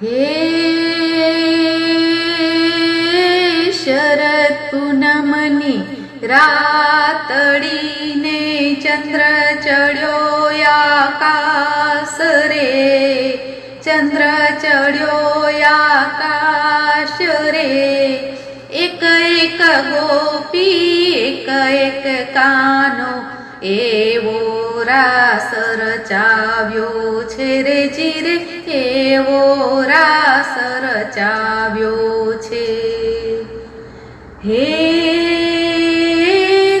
હે શરદ પૂનમની રાતડીને ચંદ્ર ચડ્યો આકાશ રે ચંદ્ર ચડ્યો આકાશ રે એક એક ગોપી એક એક કાનો એવો રાસ રચાવ્યો છે રે જીરે એવો રાસ રચાવ્યો છે હે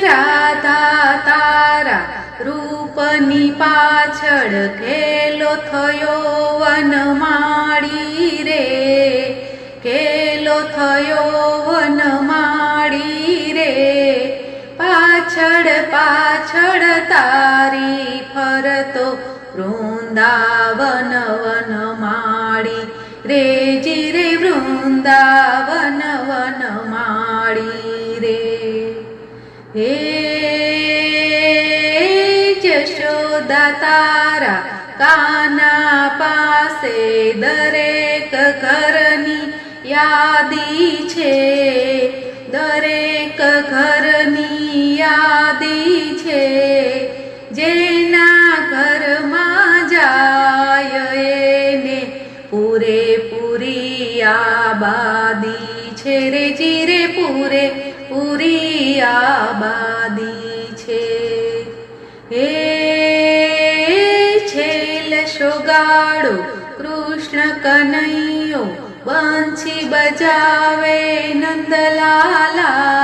રાધા તારા રૂપની પાછળ ખેલો થયો વનમાળી રે ખેલો થયો પાછળ તારી ફરતો વૃંદાવન વન માળી. રે જીરે વૃંદાવન વન માળી રે. હે જશોદા તારા કાના પાસે દરેક ઘરની યાદી છે. દરેક છે, જેના ઘરમાં જાય એને પૂરેપૂરી આબાદી છે રે, ચીરે પૂરે પૂરી આબાદી છે. હે છેલ શોગાડો કૃષ્ણ કનૈયો બંછી બજાવે નંદલાલા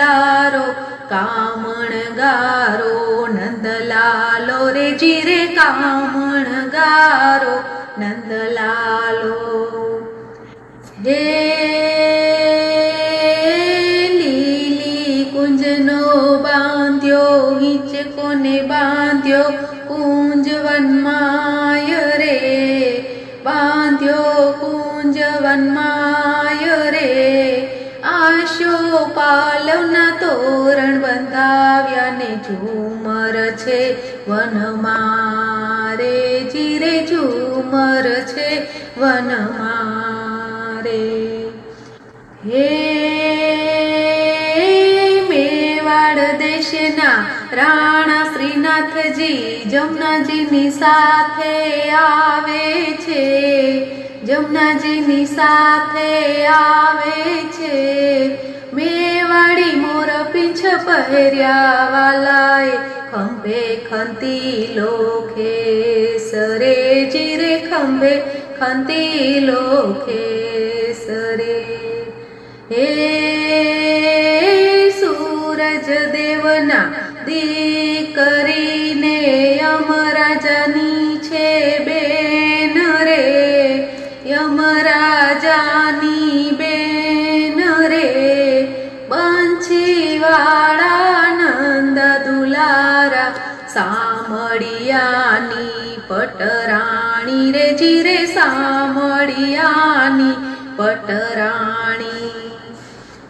દુલારો કામણ ગારો નંદલાલો રે જીરે કામણ ગારો નંદલાલો હે લીલી કુંજનો બાંધ્યો હિંચકોને બાંધ્યો કુંજ વનમાય પાલવના તોરણ બંધાવ્યા ને ઝુમર છે વનમાં રે જીરે ઝુમર છે વનમાં રે હે મેવાડ દેશના રાણા શ્રીનાથજી, જમનાજીની સાથે આવે છે, જમનાજીની સાથે આવે છે. પીંછ પહેર્યા વાલાએ ખંભે ખંતી લોખે, સરે જીરે ખંભે ખંતી લોખે, સરે. હે સૂરજ દેવના દીકરીને કરીને છે સામળિયાની પટરાણી, રે જીરે સામળિયાની પટરાણી.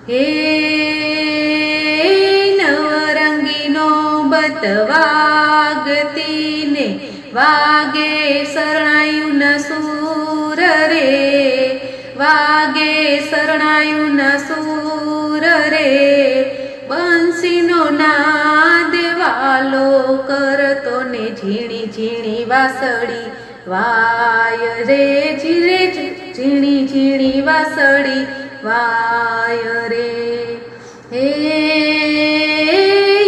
હે નવરંગીનો બતવાગતીને વાગે શરણાયું ન સૂર રે, વાગે શરણાયું ન સૂર રે. બંસીનો નાદ વાલો કરતો ને ઝીણી ઝીણી વાસળી. વાય રે ઝીરે ઝીણી ઝીણી વાસળી. વાય રે. હે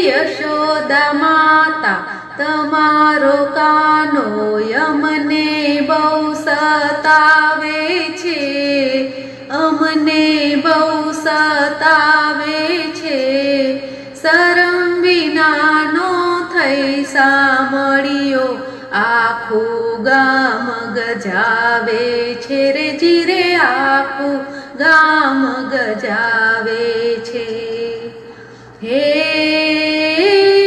યશોદા માતા, તમારો કાનો યમને બહુ સતાવે છે. અમને બહુ સતાવે થઈ સાંભળ્યો આખું ગામ ગજાવે છે રે જીરે, આખું ગામ ગજાવે છે. હે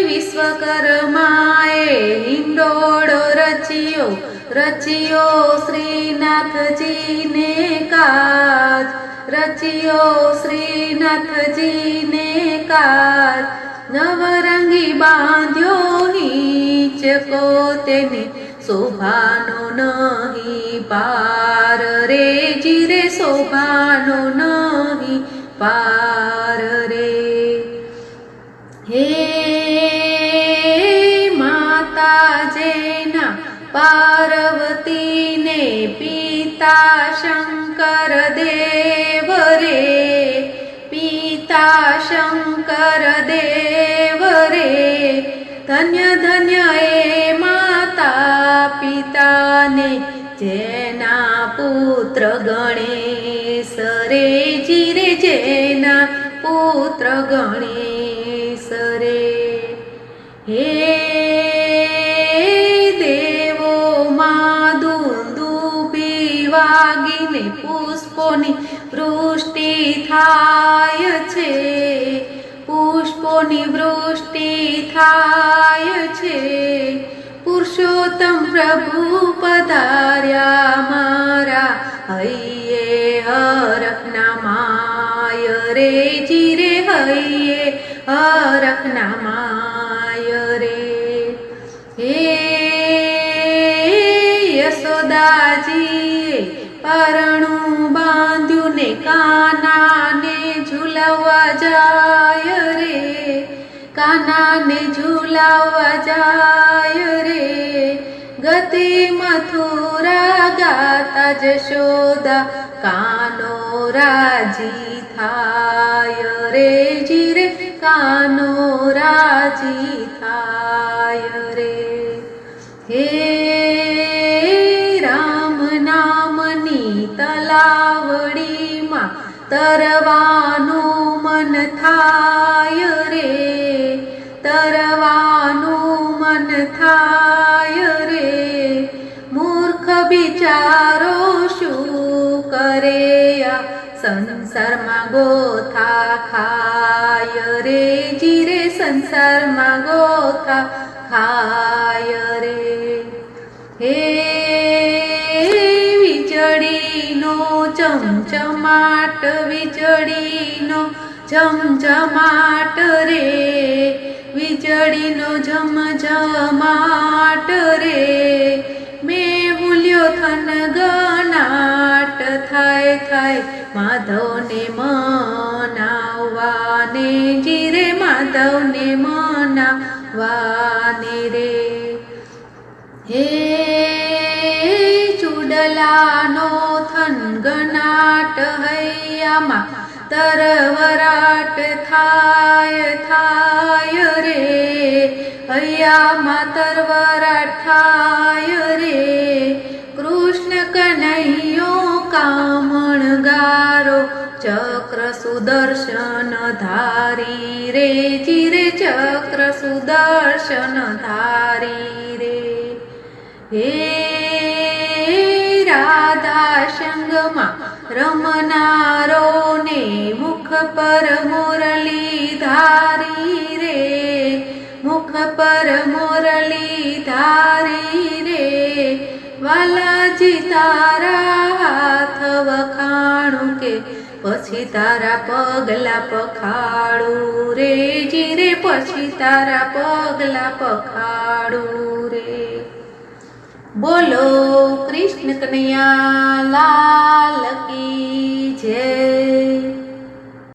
વિશ્વકર્માએ હિંડોળો રચ્યો રચ્યો શ્રીનાથજીને કાજ, રચ્યો શ્રીનાથજીને કાજ. નવરંગી બાંધ્યો નીચકો તેને શોભાનો નહીં પાર રે જીરે, શોભાનો નહીં પાર રે. હે માતા જેના પાર્વતીને પિતા શંકર દેવ રે. પિતા શંકર દેવ રે, ધન્ય ધન્ય એ માતા પિતાને, જેના પુત્ર ગણેશ રે જીરે જેના પુત્ર ગણેશ રે. હે દેવો, માં દુંદુ વાગીને પુષ્પોની વૃષ્ટિ થાય છે, પુષ્પોની વૃષ્ટિ થાય છે, પુરુષોત્તમ પ્રભુ પધાર્યા મારા, હૈયે હરખના માય રે જીરે હૈયે હરખના માય રે. હે યશોદાજી પરણું ઝુલાવવા જાય રે, કાનાને ઝુલાવવા જાય રે. ગતિ મથુરા ગાતા જશોદા કાનો રાજી થાય રે જીરે, કાનો રાજી થાય રે. હે રામ નામની તલાવડીમાં તરવાનું થાય રે તરવાનું મન થાય રે મૂર્ખ બિચારો શું કરે આ સંસારમાં ગોથા ખાય રે જીરે સંસારમાં ગોથા ખાય રે હે વીજળીનો ચમચમાટ વીજળીનો ઝમઝમાટ રે, વીજળીનો ઝમઝમાટ રે. મેં ભૂલ્યો થન ગનાટ, થાય થાય, માધવને મનાવાને જીરે માધવને મનાવાને રે. હે ચુડલાનો થન ગનાટ હૈયામાં તરવરાટ થાય થાય રે. હૈયામાં તરવરાટ થાય રે. કૃષ્ણ કનૈયો કામણ ગારો, ચક્ર સુદર્શન ધારી રે. ચિરે ચક્ર સુદર્શન ધારી રે. હે રાધા સંગમાં રમનારો ધારી રે, વાલાજી તારા હાથ વખાણું કે, પછી તારા પગલા પખાડું રે જીરે પછી તારા પગલા પખાડું રે. બોલો કૃષ્ણ કનૈયા, લાલ કી